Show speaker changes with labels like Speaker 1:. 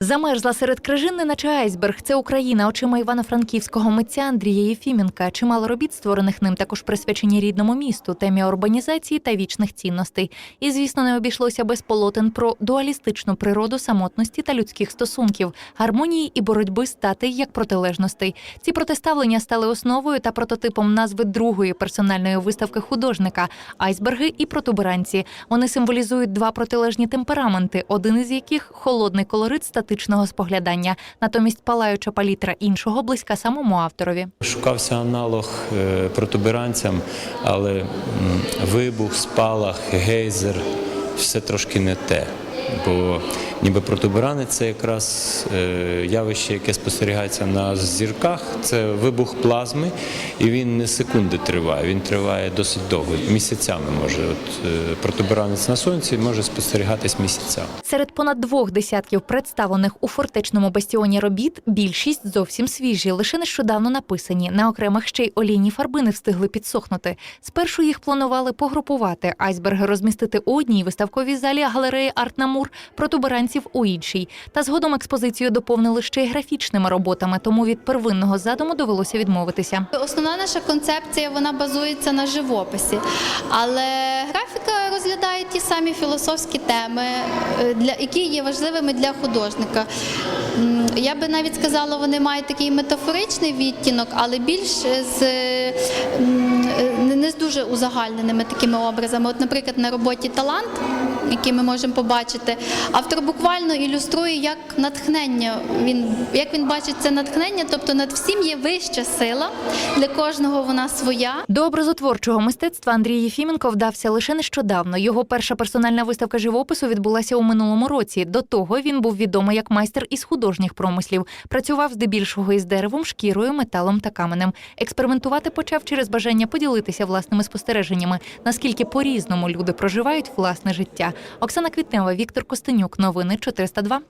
Speaker 1: Замерзла серед крижин, неначе айсберг. Це Україна очима івано-франківського митця Андрія Єфіменка. Чимало робіт, створених ним, також присвячені рідному місту, темі урбанізації та вічних цінностей. І, звісно, не обійшлося без полотен про дуалістичну природу самотності та людських стосунків, гармонії і боротьби стати як протилежностей. Ці протиставлення стали основою та прототипом назви другої персональної виставки художника айсберги і протуберанці. Вони символізують два протилежні темпераменти, один із яких холодний колорит статичного споглядання, натомість палаюча палітра іншого близька самому авторові.
Speaker 2: Шукався аналог е, протуберанцям, але вибух, спалах, гейзер все трошки не те. Бо ніби протуберанець це якраз е, явище, яке спостерігається на зірках. Це вибух плазми, і він не секунди триває, він триває досить довго, місяцями може. От е, протуберанець на сонці може спостерігатись місяцями.
Speaker 1: Серед понад двох десятків представлених у фортечному бастіоні робіт більшість зовсім свіжі, лише нещодавно написані. На окремих ще й олійні фарби не встигли підсохнути. Спершу їх планували погрупувати, айсберги розмістити у одній виставковій залі галереї Артнамур, протуберанців у іншій. Та згодом експозицію доповнили ще й графічними роботами, тому від первинного задуму довелося відмовитися.
Speaker 3: Основна наша концепція вона базується на живописі, але графіка розглядає ті самі філософські теми, е, які є важливими для художника. Я би навіть сказала, вони мають такий метафоричний відтінок, але більш з е, е, не з дуже узагальненими такими образами. От, наприклад, на роботі талант, який ми можемо побачити, автор буквально ілюструє як натхнення. Він як він бачить це натхнення, тобто над всім є вища сила, для кожного вона своя.
Speaker 1: До образотворчого мистецтва Андрій Єфіменко вдався лише нещодавно. Його перша персональна виставка живопису відбулася у минулому році. До того він був відомий як майстер із художніх промислів. Працював здебільшого із деревом, шкірою, металом та каменем. Експериментувати почав через бажання поділитися власними спостереженнями, наскільки по-різному люди проживають власне життя. Оксана Квітнева, Віктор Костенюк. Новини 402.